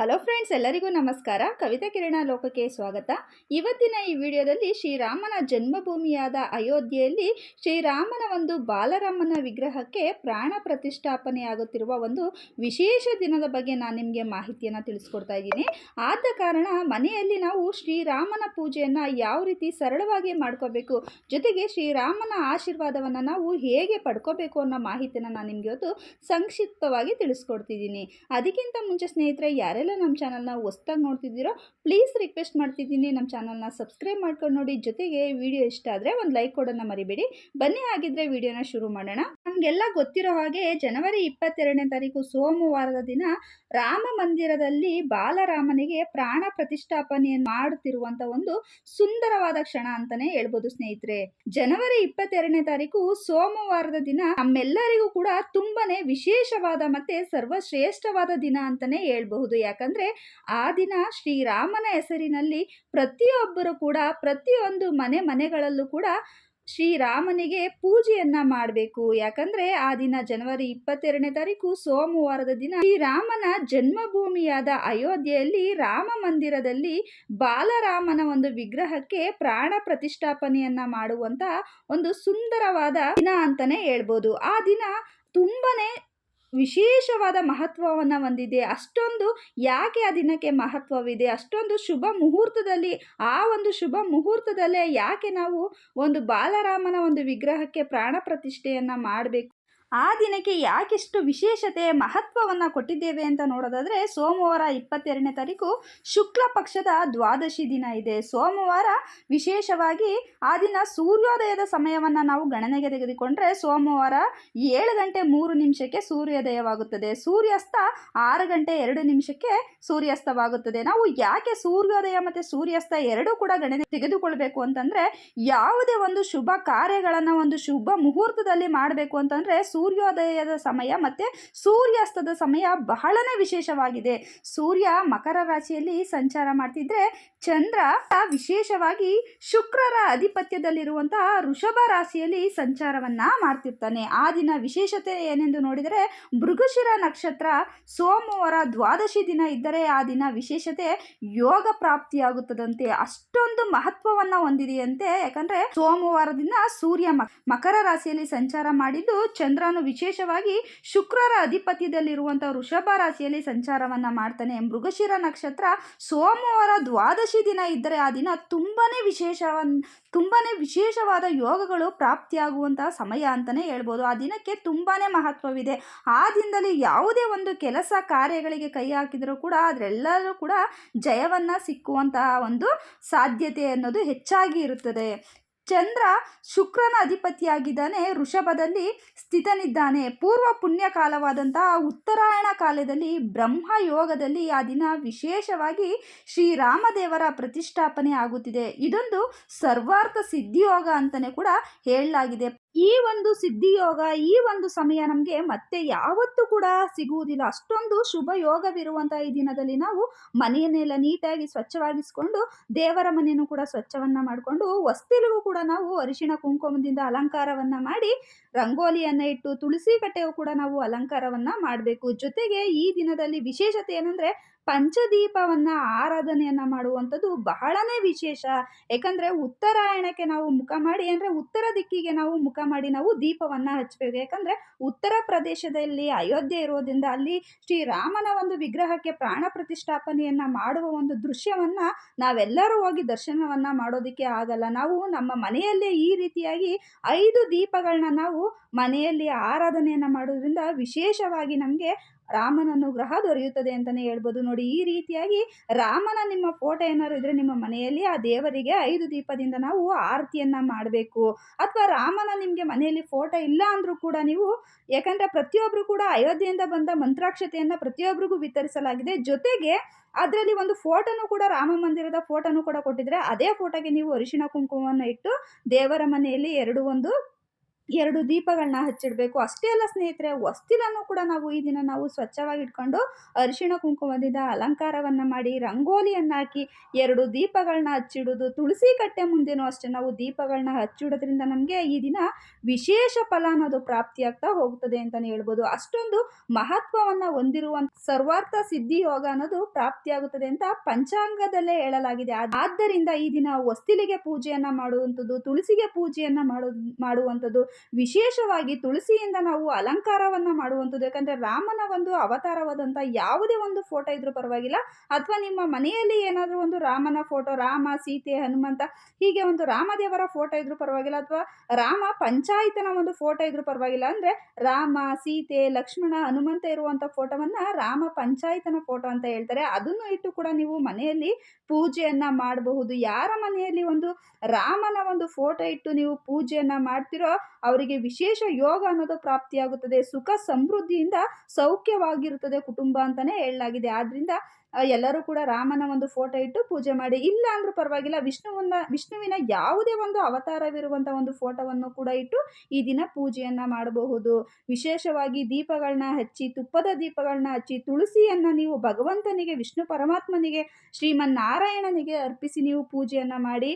Hello friends ಎಲ್ಲರಿಗೂ ನಮಸ್ಕಾರ. ಕವಿತಾ ಕಿರಣ ಲೋಕಕ್ಕೆ ಸ್ವಾಗತ. ಇವತ್ತಿನ ಈ ವಿಡಿಯೋದಲ್ಲಿ ಶ್ರೀರಾಮನ ಜನ್ಮಭೂಮಿಯಾದ ಅಯೋಧ್ಯೆಯಲ್ಲಿ ಶ್ರೀರಾಮನ ಒಂದು ಬಾಲರಾಮನ ವಿಗ್ರಹಕ್ಕೆ ಪ್ರಾಣ ಪ್ರತಿಷ್ಠಾಪನೆಯಾಗುತ್ತಿರುವ ಒಂದು ವಿಶೇಷ ದಿನದ ಬಗ್ಗೆ ನಾನು ನಿಮಗೆ ಮಾಹಿತಿಯನ್ನು ತಿಳಿಸ್ಕೊಡ್ತಾ ಇದ್ದೀನಿ. ಆದ ಕಾರಣ ಮನೆಯಲ್ಲಿ ನಾವು ಶ್ರೀರಾಮನ ಪೂಜೆಯನ್ನು ಯಾವ ರೀತಿ ಸರಳವಾಗಿ ಮಾಡ್ಕೋಬೇಕು, ಜೊತೆಗೆ ಶ್ರೀರಾಮನ ಆಶೀರ್ವಾದವನ್ನು ನಾವು ಹೇಗೆ ಪಡ್ಕೋಬೇಕು ಅನ್ನೋ ಮಾಹಿತಿಯನ್ನು ನಾನು ನಿಮಗೆ ಇವತ್ತು ಸಂಕ್ಷಿಪ್ತವಾಗಿ ತಿಳಿಸ್ಕೊಡ್ತಿದ್ದೀನಿ. ಅದಕ್ಕಿಂತ ಮುಂಚೆ ಸ್ನೇಹಿತರೆ, ಯಾರೆಲ್ಲ ನಮ್ಮ ಚಾನಲ್ನ ಹೊಸ್ದಾಗಿ ನೋಡ್ತಿದ್ದೀರೋ ಪ್ಲೀಸ್ ರಿಕ್ವೆಸ್ಟ್ ಮಾಡ್ತಿದ್ದೀನಿ. ನಮ್ಮ ಚಾನಲ್ನ ಸಬ್ಸ್ಕ್ರೈಬ್ ಮಾಡ್ಕೊಂಡು ನೋಡಿ. ಜೊತೆಗೆ ವಿಡಿಯೋ ಇಷ್ಟ ಆದರೆ ಒಂದು ಲೈಕ್ ಕೊಡೋಣ ಮರಿಬೇಡಿ. ಬನ್ನಿ ಆಗಿದ್ದರೆ ವಿಡಿಯೋನ ಶುರು ಮಾಡೋಣ. ನಮಗೆಲ್ಲ ಗೊತ್ತಿರೋ ಹಾಗೆ ಜನವರಿ ಇಪ್ಪತ್ತೆರಡನೇ ತಾರೀಕು ಸೋಮವಾರದ ದಿನ ರಾಮ ಮಂದಿರದಲ್ಲಿ ಬಾಲರಾಮನಿಗೆ ಪ್ರಾಣ ಪ್ರತಿಷ್ಠಾಪನೆಯನ್ನು ಮಾಡುತ್ತಿರುವಂತ ಒಂದು ಸುಂದರವಾದ ಕ್ಷಣ ಅಂತಾನೆ ಹೇಳ್ಬೋದು ಸ್ನೇಹಿತರೆ. ಜನವರಿ ಇಪ್ಪತ್ತೆರಡನೇ ತಾರೀಕು ಸೋಮವಾರದ ದಿನ ನಮ್ಮೆಲ್ಲರಿಗೂ ಕೂಡ ತುಂಬಾನೇ ವಿಶೇಷವಾದ ಮತ್ತೆ ಸರ್ವಶ್ರೇಷ್ಠವಾದ ದಿನ ಅಂತಾನೆ ಹೇಳ್ಬಹುದು. ಯಾಕಂದ್ರೆ ಆ ದಿನ ಶ್ರೀರಾಮನ ಹೆಸರಿನಲ್ಲಿ ಪ್ರತಿಯೊಬ್ಬರು ಕೂಡ ಪ್ರತಿಯೊಂದು ಮನೆ ಮನೆಗಳಲ್ಲೂ ಕೂಡ ಶ್ರೀರಾಮನಿಗೆ ಪೂಜೆಯನ್ನ ಮಾಡಬೇಕು. ಯಾಕಂದ್ರೆ ಆ ದಿನ ಜನವರಿ ಇಪ್ಪತ್ತೆರಡನೇ ತಾರೀಕು ಸೋಮವಾರದ ದಿನ ಶ್ರೀರಾಮನ ಜನ್ಮಭೂಮಿಯಾದ ಅಯೋಧ್ಯೆಯಲ್ಲಿ ರಾಮ ಮಂದಿರದಲ್ಲಿ ಬಾಲರಾಮನ ಒಂದು ವಿಗ್ರಹಕ್ಕೆ ಪ್ರಾಣ ಪ್ರತಿಷ್ಠಾಪನೆಯನ್ನ ಮಾಡುವಂತ ಒಂದು ಸುಂದರವಾದ ದಿನ ಅಂತಾನೆ ಹೇಳ್ಬೋದು. ಆ ದಿನ ತುಂಬಾನೇ ವಿಶೇಷವಾದ ಮಹತ್ವವನ್ನು ಹೊಂದಿದೆ. ಅಷ್ಟೊಂದು ಯಾಕೆ ಆ ದಿನಕ್ಕೆ ಮಹತ್ವವಿದೆ? ಅಷ್ಟೊಂದು ಶುಭ ಮುಹೂರ್ತದಲ್ಲಿ, ಆ ಒಂದು ಶುಭ ಮುಹೂರ್ತದಲ್ಲೇ ಯಾಕೆ ನಾವು ಒಂದು ಬಾಲರಾಮನ ಒಂದು ವಿಗ್ರಹಕ್ಕೆ ಪ್ರಾಣ ಪ್ರತಿಷ್ಠೆಯನ್ನು ಮಾಡಬೇಕು? ಆ ದಿನಕ್ಕೆ ಯಾಕೆಷ್ಟು ವಿಶೇಷತೆ ಮಹತ್ವವನ್ನು ಕೊಟ್ಟಿದ್ದೇವೆ ಅಂತ ನೋಡೋದಾದರೆ ಸೋಮವಾರ ಇಪ್ಪತ್ತೆರಡನೇ ತಾರೀಕು ಶುಕ್ಲ ಪಕ್ಷದ ದ್ವಾದಶಿ ದಿನ ಇದೆ. ಸೋಮವಾರ ವಿಶೇಷವಾಗಿ ಆ ದಿನ ಸೂರ್ಯೋದಯದ ಸಮಯವನ್ನು ನಾವು ಗಣನೆಗೆ ತೆಗೆದುಕೊಂಡ್ರೆ ಸೋಮವಾರ ಏಳು ಗಂಟೆ ಮೂರು ನಿಮಿಷಕ್ಕೆ ಸೂರ್ಯೋದಯವಾಗುತ್ತದೆ. ಸೂರ್ಯಾಸ್ತ ಆರು ಗಂಟೆ ಎರಡು ನಿಮಿಷಕ್ಕೆ ಸೂರ್ಯಾಸ್ತವಾಗುತ್ತದೆ. ನಾವು ಯಾಕೆ ಸೂರ್ಯೋದಯ ಮತ್ತು ಸೂರ್ಯಾಸ್ತ ಎರಡೂ ಕೂಡ ಗಣನೆ ತೆಗೆದುಕೊಳ್ಬೇಕು ಅಂತಂದರೆ ಯಾವುದೇ ಒಂದು ಶುಭ ಕಾರ್ಯಗಳನ್ನು ಒಂದು ಶುಭ ಮುಹೂರ್ತದಲ್ಲಿ ಮಾಡಬೇಕು ಅಂತಂದರೆ ಸೂರ್ಯೋದಯದ ಸಮಯ ಮತ್ತು ಸೂರ್ಯಾಸ್ತದ ಸಮಯ ಬಹಳನೇ ವಿಶೇಷವಾಗಿದೆ. ಸೂರ್ಯ ಮಕರ ರಾಶಿಯಲ್ಲಿ ಸಂಚಾರ ಮಾಡ್ತಿದ್ರೆ ಚಂದ್ರ ವಿಶೇಷವಾಗಿ ಶುಕ್ರರ ಅಧಿಪತ್ಯದಲ್ಲಿರುವಂತಹ ಋಷಭ ರಾಶಿಯಲ್ಲಿ ಸಂಚಾರವನ್ನ ಮಾಡ್ತಿರ್ತಾನೆ. ಆ ದಿನ ವಿಶೇಷತೆ ಏನೆಂದು ನೋಡಿದರೆ ಮೃಗಶಿರ ನಕ್ಷತ್ರ ಸೋಮವಾರ ದ್ವಾದಶಿ ದಿನ ಇದ್ದರೆ ಆ ದಿನ ವಿಶೇಷತೆ ಯೋಗ ಪ್ರಾಪ್ತಿಯಾಗುತ್ತದಂತೆ. ಅಷ್ಟೊಂದು ಮಹತ್ವವನ್ನ ಹೊಂದಿದೆಯಂತೆ. ಯಾಕಂದ್ರೆ ಸೋಮವಾರದಿಂದ ಸೂರ್ಯ ಮಕರ ರಾಶಿಯಲ್ಲಿ ಸಂಚಾರ ಮಾಡಿದ್ದು ಚಂದ್ರನು ವಿಶೇಷವಾಗಿ ಶುಕ್ರರ ಅಧಿಪತ್ಯದಲ್ಲಿರುವಂಥ ವೃಷಭ ರಾಶಿಯಲ್ಲಿ ಸಂಚಾರವನ್ನ ಮಾಡ್ತಾನೆ. ಮೃಗಶಿರ ನಕ್ಷತ್ರ ಸೋಮವಾರ ದ್ವಾದಶಿ ದಿನ ಇದ್ದರೆ ಆ ದಿನ ತುಂಬಾನೇ ವಿಶೇಷವನ್, ತುಂಬಾನೇ ವಿಶೇಷವಾದ ಯೋಗಗಳು ಪ್ರಾಪ್ತಿಯಾಗುವಂತಹ ಸಮಯ ಅಂತಲೇ ಹೇಳ್ಬೋದು. ಆ ದಿನಕ್ಕೆ ತುಂಬಾನೇ ಮಹತ್ವವಿದೆ. ಆ ದಿನದಲ್ಲಿ ಯಾವುದೇ ಒಂದು ಕೆಲಸ ಕಾರ್ಯಗಳಿಗೆ ಕೈ ಹಾಕಿದರೂ ಕೂಡ ಅದರೆಲ್ಲರೂ ಕೂಡ ಜಯವನ್ನು ಸಿಕ್ಕುವಂತಹ ಒಂದು ಸಾಧ್ಯತೆ ಅನ್ನೋದು ಹೆಚ್ಚಾಗಿ ಇರುತ್ತದೆ. ಚಂದ್ರ ಶುಕ್ರನ ಅಧಿಪತಿಯಾಗಿದ್ದಾನೆ. ವೃಷಭದಲ್ಲಿ ಸ್ಥಿತನಿದ್ದಾನೆ. ಪೂರ್ವ ಪುಣ್ಯ ಕಾಲವಾದಂತಹ ಉತ್ತರಾಯಣ ಕಾಲದಲ್ಲಿ ಬ್ರಹ್ಮ ಯೋಗದಲ್ಲಿ ಆ ದಿನ ವಿಶೇಷವಾಗಿ ಶ್ರೀರಾಮದೇವರ ಪ್ರತಿಷ್ಠಾಪನೆ ಆಗುತ್ತಿದೆ. ಇದೊಂದು ಸರ್ವಾರ್ಥ ಸಿದ್ಧಿಯೋಗ ಅಂತಲೇ ಕೂಡ ಹೇಳಲಾಗಿದೆ. ಈ ಒಂದು ಸಿದ್ಧಿಯೋಗ, ಈ ಒಂದು ಸಮಯ ನಮಗೆ ಮತ್ತೆ ಯಾವತ್ತೂ ಕೂಡ ಸಿಗುವುದಿಲ್ಲ. ಅಷ್ಟೊಂದು ಶುಭ ಯೋಗವಿರುವಂತಹ ಈ ದಿನದಲ್ಲಿ ನಾವು ಮನೆಯನ್ನೆಲ್ಲ ನೀಟಾಗಿ ಸ್ವಚ್ಛವಾಗಿಸ್ಕೊಂಡು, ದೇವರ ಮನೆಯನ್ನು ಕೂಡ ಸ್ವಚ್ಛವನ್ನ ಮಾಡಿಕೊಂಡು, ಹೊಸ್ತಿಲಿಗೂ ಕೂಡ ನಾವು ಅರಿಶಿಣ ಕುಂಕುಮದಿಂದ ಅಲಂಕಾರವನ್ನ ಮಾಡಿ, ರಂಗೋಲಿಯನ್ನ ಇಟ್ಟು, ತುಳಸಿ ಕಟ್ಟೆಯು ಕೂಡ ನಾವು ಅಲಂಕಾರವನ್ನ ಮಾಡಬೇಕು. ಜೊತೆಗೆ ಈ ದಿನದಲ್ಲಿ ವಿಶೇಷತೆ ಏನಂದ್ರೆ ಪಂಚದೀಪವನ್ನು ಆರಾಧನೆಯನ್ನು ಮಾಡುವಂಥದ್ದು ಬಹಳನೇ ವಿಶೇಷ. ಯಾಕಂದರೆ ಉತ್ತರಾಯಣಕ್ಕೆ ನಾವು ಮುಖ ಮಾಡಿ, ಅಂದರೆ ಉತ್ತರ ದಿಕ್ಕಿಗೆ ನಾವು ಮುಖ ಮಾಡಿ ನಾವು ದೀಪವನ್ನು ಹಚ್ಚಬೇಕು ಯಾಕಂದರೆ ಉತ್ತರ ಪ್ರದೇಶದಲ್ಲಿ ಅಯೋಧ್ಯೆ ಇರೋದ್ರಿಂದ ಅಲ್ಲಿ ಶ್ರೀರಾಮನ ಒಂದು ವಿಗ್ರಹಕ್ಕೆ ಪ್ರಾಣ ಪ್ರತಿಷ್ಠಾಪನೆಯನ್ನು ಮಾಡುವ ಒಂದು ದೃಶ್ಯವನ್ನು ನಾವೆಲ್ಲರೂ ಹೋಗಿ ದರ್ಶನವನ್ನು ಮಾಡೋದಕ್ಕೆ ಆಗಲ್ಲ. ನಾವು ನಮ್ಮ ಮನೆಯಲ್ಲೇ ಈ ರೀತಿಯಾಗಿ ಐದು ದೀಪಗಳನ್ನ ನಾವು ಮನೆಯಲ್ಲಿ ಆರಾಧನೆಯನ್ನು ಮಾಡೋದ್ರಿಂದ ವಿಶೇಷವಾಗಿ ನಮಗೆ ರಾಮನ ಅನುಗ್ರಹ ದೊರೆಯುತ್ತದೆ ಅಂತಲೇ ಹೇಳ್ಬೋದು. ನೋಡಿ, ಈ ರೀತಿಯಾಗಿ ರಾಮನ ನಿಮ್ಮ ಫೋಟೋ ಏನಾದ್ರು ಇದ್ದರೆ ನಿಮ್ಮ ಮನೆಯಲ್ಲಿ ಆ ದೇವರಿಗೆ ಐದು ದೀಪದಿಂದ ನಾವು ಆರತಿಯನ್ನು ಮಾಡಬೇಕು. ಅಥವಾ ರಾಮನ ನಿಮಗೆ ಮನೆಯಲ್ಲಿ ಫೋಟೋ ಇಲ್ಲ ಅಂದರೂ ಕೂಡ ನೀವು, ಯಾಕಂದರೆ ಪ್ರತಿಯೊಬ್ಬರು ಕೂಡ ಅಯೋಧ್ಯೆಯಿಂದ ಬಂದ ಮಂತ್ರಾಕ್ಷತೆಯನ್ನು ಪ್ರತಿಯೊಬ್ಬರಿಗೂ ವಿತರಿಸಲಾಗಿದೆ. ಜೊತೆಗೆ ಅದರಲ್ಲಿ ಒಂದು ಫೋಟೋನು ಕೂಡ ರಾಮ ಮಂದಿರದ ಫೋಟೋನು ಕೂಡ ಕೊಟ್ಟಿದ್ರೆ, ಅದೇ ಫೋಟೋಗೆ ನೀವು ಅರಿಶಿಣ ಕುಂಕುಮವನ್ನು ಇಟ್ಟು ದೇವರ ಮನೆಯಲ್ಲಿ ಎರಡು ಒಂದು ಎರಡು ದೀಪಗಳನ್ನ ಹಚ್ಚಿಡಬೇಕು. ಅಷ್ಟೇ ಅಲ್ಲ ಸ್ನೇಹಿತರೆ ಹೊಸ್ತಿಲನ್ನು ಕೂಡ ನಾವು ಈ ದಿನ ನಾವು ಸ್ವಚ್ಛವಾಗಿ ಇಟ್ಕೊಂಡು ಅರಿಶಿಣ ಕುಂಕುಮದಿಂದ ಅಲಂಕಾರವನ್ನು ಮಾಡಿ ರಂಗೋಲಿಯನ್ನು ಹಾಕಿ ಎರಡು ದೀಪಗಳನ್ನ ಹಚ್ಚಿಡೋದು, ತುಳಸಿ ಕಟ್ಟೆ ಮುಂದೆನೂ ಅಷ್ಟೇ. ನಾವು ದೀಪಗಳನ್ನ ಹಚ್ಚಿಡೋದ್ರಿಂದ ನಮಗೆ ಈ ದಿನ ವಿಶೇಷ ಫಲ ಅನ್ನೋದು ಪ್ರಾಪ್ತಿಯಾಗ್ತಾ ಹೋಗ್ತದೆ ಅಂತಲೇ ಹೇಳ್ಬೋದು. ಅಷ್ಟೊಂದು ಮಹತ್ವವನ್ನು ಹೊಂದಿರುವಂಥ ಸರ್ವಾರ್ಥ ಸಿದ್ಧಿ ಯೋಗ ಅನ್ನೋದು ಪ್ರಾಪ್ತಿಯಾಗುತ್ತದೆ ಅಂತ ಪಂಚಾಂಗದಲ್ಲೇ ಹೇಳಲಾಗಿದೆ. ಆದ್- ಆದ್ದರಿಂದ ಈ ದಿನ ವಸ್ತಿಲಿಗೆ ಪೂಜೆಯನ್ನು ಮಾಡುವಂಥದ್ದು, ತುಳಸಿಗೆ ಪೂಜೆಯನ್ನು ಮಾಡು, ಮಾಡುವಂಥದ್ದು ವಿಶೇಷವಾಗಿ ತುಳಸಿಯಿಂದ ನಾವು ಅಲಂಕಾರವನ್ನು ಮಾಡುವಂಥದ್ದು. ಯಾಕಂದರೆ ರಾಮನ ಒಂದು ಅವತಾರವಾದಂಥ ಯಾವುದೇ ಒಂದು ಫೋಟೋ ಇದ್ರೂ ಪರವಾಗಿಲ್ಲ. ಅಥವಾ ನಿಮ್ಮ ಮನೆಯಲ್ಲಿ ಏನಾದರೂ ಒಂದು ರಾಮನ ಫೋಟೋ ರಾಮ, ಸೀತೆ, ಹನುಮಂತ ಹೀಗೆ ಒಂದು ರಾಮದೇವರ ಫೋಟೋ ಇದ್ರೂ ಪರವಾಗಿಲ್ಲ. ಅಥವಾ ರಾಮ ಪಂಚಾಯತನ ಒಂದು ಫೋಟೋ ಇದ್ರೂ ಪರವಾಗಿಲ್ಲ. ಅಂದರೆ ರಾಮ, ಸೀತೆ, ಲಕ್ಷ್ಮಣ, ಹನುಮಂತ ಇರುವಂಥ ಫೋಟೋವನ್ನು ರಾಮ ಪಂಚಾಯತನ ಫೋಟೋ ಅಂತ ಹೇಳ್ತಾರೆ. ಅದನ್ನು ಇಟ್ಟು ಕೂಡ ನೀವು ಮನೆಯಲ್ಲಿ ಪೂಜೆಯನ್ನು ಮಾಡಬಹುದು. ಯಾರ ಮನೆಯಲ್ಲಿ ಒಂದು ರಾಮನ ಒಂದು ಫೋಟೋ ಇಟ್ಟು ನೀವು ಪೂಜೆಯನ್ನು ಮಾಡ್ತಿರೋ ಅವರಿಗೆ ವಿಶೇಷ ಯೋಗ ಅನ್ನೋದು ಪ್ರಾಪ್ತಿಯಾಗುತ್ತದೆ, ಸುಖ ಸಮೃದ್ಧಿಯಿಂದ ಸೌಖ್ಯವಾಗಿರುತ್ತದೆ ಕುಟುಂಬ ಅಂತಲೇ ಹೇಳಲಾಗಿದೆ. ಆದ್ದರಿಂದ ಎಲ್ಲರೂ ಕೂಡ ರಾಮನ ಒಂದು ಫೋಟೋ ಇಟ್ಟು ಪೂಜೆ ಮಾಡಿ, ಇಲ್ಲ ಅಂದ್ರೂ ಪರವಾಗಿಲ್ಲ, ವಿಷ್ಣುವನ್ನ, ವಿಷ್ಣುವಿನ ಯಾವುದೇ ಒಂದು ಅವತಾರವಿರುವಂಥ ಒಂದು ಫೋಟೋವನ್ನು ಕೂಡ ಇಟ್ಟು ಈ ದಿನ ಪೂಜೆಯನ್ನು ಮಾಡಬಹುದು. ವಿಶೇಷವಾಗಿ ದೀಪಗಳನ್ನ ಹಚ್ಚಿ, ತುಪ್ಪದ ದೀಪಗಳನ್ನ ಹಚ್ಚಿ, ತುಳಸಿಯನ್ನು ನೀವು ಭಗವಂತನಿಗೆ, ವಿಷ್ಣು ಪರಮಾತ್ಮನಿಗೆ, ಶ್ರೀಮನ್ನಾರಾಯಣನಿಗೆ ಅರ್ಪಿಸಿ ನೀವು ಪೂಜೆಯನ್ನು ಮಾಡಿ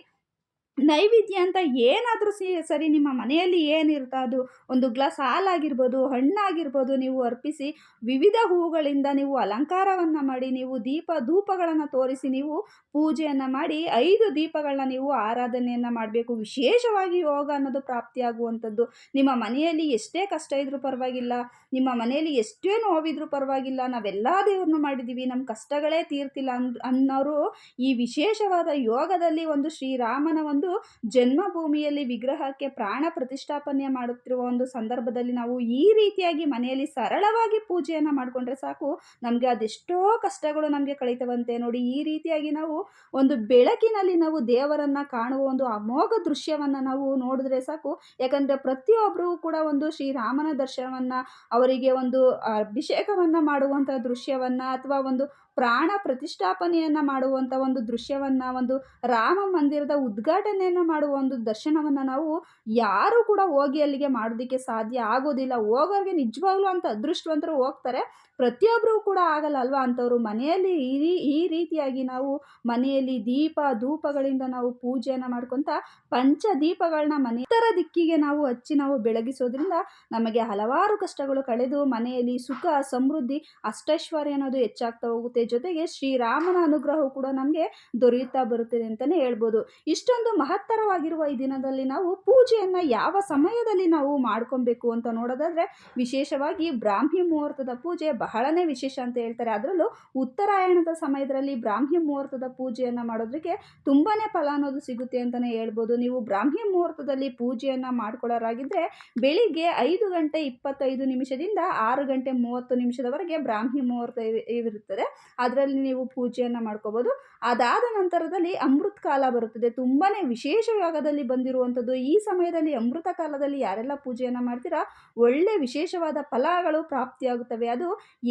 ನೈವೇದ್ಯ ಅಂತ ಏನಾದರೂ ಸಿ, ಸರಿ ನಿಮ್ಮ ಮನೆಯಲ್ಲಿ ಏನಿರುತ್ತೋ ಅದು ಒಂದು ಗ್ಲಾಸ್ ಹಾಲಾಗಿರ್ಬೋದು, ಹಣ್ಣಾಗಿರ್ಬೋದು ನೀವು ಅರ್ಪಿಸಿ, ವಿವಿಧ ಹೂಗಳಿಂದ ನೀವು ಅಲಂಕಾರವನ್ನು ಮಾಡಿ, ನೀವು ದೀಪ ಧೂಪಗಳನ್ನು ತೋರಿಸಿ, ನೀವು ಪೂಜೆಯನ್ನು ಮಾಡಿ, ಐದು ದೀಪಗಳನ್ನ ನೀವು ಆರಾಧನೆಯನ್ನು ಮಾಡಬೇಕು. ವಿಶೇಷವಾಗಿ ಯೋಗ ಅನ್ನೋದು ಪ್ರಾಪ್ತಿಯಾಗುವಂಥದ್ದು. ನಿಮ್ಮ ಮನೆಯಲ್ಲಿ ಎಷ್ಟೇ ಕಷ್ಟ ಇದ್ದರೂ ಪರವಾಗಿಲ್ಲ. ನಿಮ್ಮ ಮನೆಯಲ್ಲಿ ಎಷ್ಟೇ ನೋವಿದ್ರೂ ಪರವಾಗಿಲ್ಲ. ನಾವೆಲ್ಲ ದೇವ್ರನ್ನ ಮಾಡಿದ್ದೀವಿ ನಮ್ಮ ಕಷ್ಟಗಳೇ ತೀರ್ತಿಲ್ಲ ಅನ್ನೋರು ಈ ವಿಶೇಷವಾದ ಯೋಗದಲ್ಲಿ ಒಂದು ಶ್ರೀರಾಮನ ಒಂದು ಜನ್ಮಭೂಮಿಯಲ್ಲಿ ವಿಗ್ರಹಕ್ಕೆ ಪ್ರಾಣ ಪ್ರತಿಷ್ಠಾಪನೆ ಮಾಡುತ್ತಿರುವ ಒಂದು ಸಂದರ್ಭದಲ್ಲಿ ನಾವು ಈ ರೀತಿಯಾಗಿ ಮನೆಯಲ್ಲಿ ಸರಳವಾಗಿ ಪೂಜೆಯನ್ನು ಮಾಡಿಕೊಂಡ್ರೆ ಸಾಕು. ನಮಗೆ ಅದೆಷ್ಟೋ ಕಷ್ಟಗಳು ನಮಗೆ ಕಳೀತವಂತೆ ನೋಡಿ. ಈ ರೀತಿಯಾಗಿ ನಾವು ಒಂದು ಬೆಳಕಿನಲ್ಲಿ ನಾವು ದೇವರನ್ನು ಕಾಣುವ ಒಂದು ಅಮೋಘ ದೃಶ್ಯವನ್ನು ನಾವು ನೋಡಿದ್ರೆ ಸಾಕು. ಯಾಕಂದರೆ ಪ್ರತಿಯೊಬ್ಬರೂ ಕೂಡ ಒಂದು ಶ್ರೀರಾಮನ ದರ್ಶನವನ್ನು, ಅವರಿಗೆ ಒಂದು ಅಭಿಷೇಕವನ್ನು ಮಾಡುವಂಥ ದೃಶ್ಯವನ್ನು ಅಥವಾ ಒಂದು ಪ್ರಾಣ ಪ್ರತಿಷ್ಠಾಪನೆಯನ್ನು ಮಾಡುವಂಥ ಒಂದು ದೃಶ್ಯವನ್ನು, ಒಂದು ರಾಮ ಮಂದಿರದ ಉದ್ಘಾಟನೆಯನ್ನು ಮಾಡುವ ಒಂದು ದರ್ಶನವನ್ನು ನಾವು ಯಾರೂ ಕೂಡ ಹೋಗಿ ಅಲ್ಲಿಗೆ ಮಾಡೋದಕ್ಕೆ ಸಾಧ್ಯ ಆಗೋದಿಲ್ಲ. ಹೋಗೋರಿಗೆ ನಿಜವಾಗ್ಲೂ ಅಂತ ಅದೃಷ್ಟವಂತರು ಹೋಗ್ತಾರೆ. ಪ್ರತಿಯೊಬ್ಬರೂ ಕೂಡ ಆಗಲ್ಲ ಅಲ್ವಾ ಅಂಥವ್ರು ಮನೆಯಲ್ಲಿ ಈ ಈ ರೀತಿಯಾಗಿ ನಾವು ಮನೆಯಲ್ಲಿ ದೀಪ, ಧೂಪಗಳಿಂದ ನಾವು ಪೂಜೆಯನ್ನು ಮಾಡ್ಕೊತ ಪಂಚ ದೀಪಗಳನ್ನ ಮನೆ ಇತರ ದಿಕ್ಕಿಗೆ ನಾವು ಹಚ್ಚಿ ನಾವು ಬೆಳಗಿಸೋದ್ರಿಂದ ನಮಗೆ ಹಲವಾರು ಕಷ್ಟಗಳು ಕಳೆದು ಮನೆಯಲ್ಲಿ ಸುಖ, ಸಮೃದ್ಧಿ, ಅಷ್ಟೈಶ್ವರ್ಯ ಅನ್ನೋದು ಹೆಚ್ಚಾಗ್ತಾ ಹೋಗುತ್ತೆ. ಜೊತೆಗೆ ಶ್ರೀರಾಮನ ಅನುಗ್ರಹವು ಕೂಡ ನಮಗೆ ದೊರೆಯುತ್ತಾ ಬರುತ್ತದೆ ಅಂತಲೇ ಹೇಳ್ಬೋದು. ಇಷ್ಟೊಂದು ಮಹತ್ತರವಾಗಿರುವ ಈ ದಿನದಲ್ಲಿ ನಾವು ಪೂಜೆಯನ್ನು ಯಾವ ಸಮಯದಲ್ಲಿ ನಾವು ಮಾಡ್ಕೊಬೇಕು ಅಂತ ನೋಡೋದಾದರೆ ವಿಶೇಷವಾಗಿ ಬ್ರಾಹ್ಮಿ ಮುಹೂರ್ತದ ಪೂಜೆ ಬಹಳನೇ ವಿಶೇಷ ಅಂತ ಹೇಳ್ತಾರೆ. ಅದರಲ್ಲೂ ಉತ್ತರಾಯಣದ ಸಮಯದಲ್ಲಿ ಬ್ರಾಹ್ಮಿ ಮುಹೂರ್ತದ ಪೂಜೆಯನ್ನು ಮಾಡೋದಕ್ಕೆ ತುಂಬಾ ಫಲ ಅನ್ನೋದು ಸಿಗುತ್ತೆ ಅಂತಲೇ ಹೇಳ್ಬೋದು. ನೀವು ಬ್ರಾಹ್ಮಿ ಮುಹೂರ್ತದಲ್ಲಿ ಪೂಜೆಯನ್ನು ಮಾಡ್ಕೊಳ್ಳೋರಾಗಿದ್ದರೆ ಬೆಳಿಗ್ಗೆ ಐದು ಗಂಟೆ ಇಪ್ಪತ್ತೈದು ನಿಮಿಷದಿಂದ ಆರು ಗಂಟೆ ಮೂವತ್ತು ನಿಮಿಷದವರೆಗೆ ಬ್ರಾಹ್ಮಿ ಮುಹೂರ್ತ ಇರು- ಇರುತ್ತದೆ. ಅದರಲ್ಲಿ ನೀವು ಪೂಜೆಯನ್ನು ಮಾಡ್ಕೋಬೋದು. ಅದಾದ ನಂತರದಲ್ಲಿ ಅಮೃತ ಕಾಲ ಬರುತ್ತದೆ. ತುಂಬಾ ವಿಶೇಷ ಯೋಗದಲ್ಲಿ ಬಂದಿರುವಂಥದ್ದು. ಈ ಸಮಯದಲ್ಲಿ ಅಮೃತ ಕಾಲದಲ್ಲಿ ಯಾರೆಲ್ಲ ಪೂಜೆಯನ್ನು ಮಾಡ್ತೀರಾ? ಒಳ್ಳೆ ವಿಶೇಷವಾದ ಫಲಗಳು ಪ್ರಾಪ್ತಿಯಾಗುತ್ತವೆ. ಅದು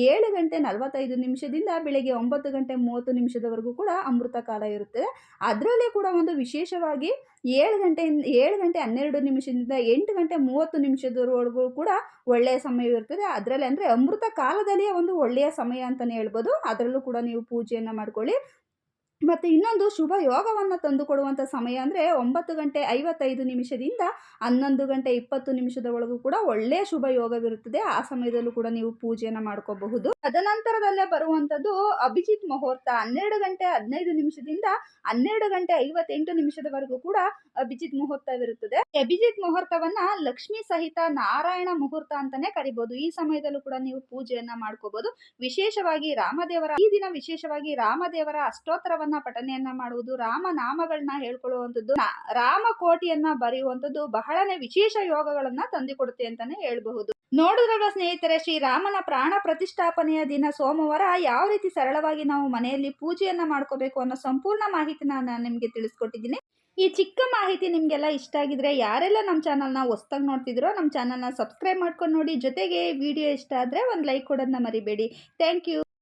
ಏಳು ಗಂಟೆ ನಲವತ್ತೈದು ನಿಮಿಷದಿಂದ ಬೆಳಗ್ಗೆ ಒಂಬತ್ತು ಗಂಟೆ ಮೂವತ್ತು ನಿಮಿಷದವರೆಗೂ ಕೂಡ ಅಮೃತ ಕಾಲ ಇರುತ್ತದೆ. ಅದರಲ್ಲೇ ಕೂಡ ಒಂದು ವಿಶೇಷವಾಗಿ ಏಳು ಗಂಟೆಯಿಂದ ಏಳು ಗಂಟೆ ಹನ್ನೆರಡು ನಿಮಿಷದಿಂದ ಎಂಟು ಗಂಟೆ ಮೂವತ್ತು ನಿಮಿಷದವರೆಗೂ ಕೂಡ ಒಳ್ಳೆಯ ಸಮಯವಿರುತ್ತದೆ ಅದರಲ್ಲಿ ಅಂದರೆ ಅಮೃತ ಕಾಲದಲ್ಲಿಯೇ ಒಂದು ಒಳ್ಳೆಯ ಸಮಯ ಅಂತಲೇ ಹೇಳ್ಬೋದು. ಅದರಲ್ಲೂ ಕೂಡ ನೀವು ಪೂಜೆಯನ್ನು ಮಾಡ್ಕೊಳ್ಳಿ. ಮತ್ತು ಇನ್ನೊಂದು ಶುಭ ಯೋಗವನ್ನು ತಂದುಕೊಡುವಂಥ ಸಮಯ ಅಂದರೆ ಒಂಬತ್ತು ಗಂಟೆ ಐವತ್ತೈದು ನಿಮಿಷದಿಂದ ಹನ್ನೊಂದು ಗಂಟೆ ಇಪ್ಪತ್ತು ನಿಮಿಷದ ಒಳಗೂ ಕೂಡ ಒಳ್ಳೆಯ ಶುಭ ಯೋಗವಿರುತ್ತದೆ. ಆ ಸಮಯದಲ್ಲೂ ಕೂಡ ನೀವು ಪೂಜೆಯನ್ನು ಮಾಡ್ಕೋಬಹುದು. ತದನಂತರದಲ್ಲೇ ಬರುವಂಥದ್ದು ಅಭಿಜಿತ್ ಮುಹೂರ್ತ ಹನ್ನೆರಡು ಗಂಟೆ ಹದಿನೈದು ನಿಮಿಷದಿಂದ ಹನ್ನೆರಡು ಗಂಟೆ ಐವತ್ತೆಂಟು ನಿಮಿಷದವರೆಗೂ ಕೂಡ ಅಭಿಜಿತ್ ಮುಹೂರ್ತವಿರುತ್ತದೆ. ಅಭಿಜಿತ್ ಮುಹೂರ್ತವನ್ನ ಲಕ್ಷ್ಮಿ ಸಹಿತ ನಾರಾಯಣ ಮುಹೂರ್ತ ಅಂತಾನೆ ಕರಿಬಹುದು ಈ ಸಮಯದಲ್ಲೂ ಕೂಡ ನೀವು ಪೂಜೆಯನ್ನ ಮಾಡ್ಕೋಬಹುದು. ವಿಶೇಷವಾಗಿ ರಾಮದೇವರ ಈ ದಿನ ವಿಶೇಷವಾಗಿ ರಾಮದೇವರ ಅಷ್ಟೋತ್ತರವನ್ನ ಪಠನೆಯನ್ನ ಮಾಡುವುದು, ರಾಮ ನಾಮಗಳನ್ನ ಹೇಳ್ಕೊಳ್ಳುವಂಥದ್ದು ರಾಮ ಕೋಟಿಯನ್ನ ಬರೆಯುವಂಥದ್ದು ಬಹಳನೇ ವಿಶೇಷ ಯೋಗಗಳನ್ನ ತಂದಿಕೊಡುತ್ತೆ ಅಂತಾನೆ ಹೇಳ್ಬಹುದು. ನೋಡಿದ್ರಲ್ಲ ಸ್ನೇಹಿತರೆ ಶ್ರೀರಾಮನ ಪ್ರಾಣ ಪ್ರತಿಷ್ಠಾಪನೆಯ ದಿನ ಸೋಮವಾರ ಯಾವ ರೀತಿ ಸರಳವಾಗಿ ನಾವು ಮನೆಯಲ್ಲಿ ಪೂಜೆಯನ್ನ ಮಾಡ್ಕೋಬೇಕು ಅನ್ನೋ ಸಂಪೂರ್ಣ ಮಾಹಿತಿನ ನಾನು ನಿಮಗೆ ತಿಳಿಸ್ಕೊಟ್ಟಿದ್ದೀನಿ. ಈ ಚಿಕ್ಕ ಮಾಹಿತಿ ನಿಮಗೆಲ್ಲ ಇಷ್ಟ ಆಗಿದ್ರೆ ಯಾರೆಲ್ಲ ನಮ್ಮ ಚಾನಲ್ನ ಹೊಸ್ದಾಗಿ ನೋಡ್ತಿದ್ರೋ ನಮ್ಮ ಚಾನಲ್ನ ಸಬ್ಸ್ಕ್ರೈಬ್ ಮಾಡ್ಕೊಂಡು ನೋಡಿ. ಜೊತೆಗೆ ವಿಡಿಯೋ ಇಷ್ಟ ಆದರೆ ಒಂದು ಲೈಕ್ ಕೊಡೋದನ್ನ ಮರಿಬೇಡಿ. Thank you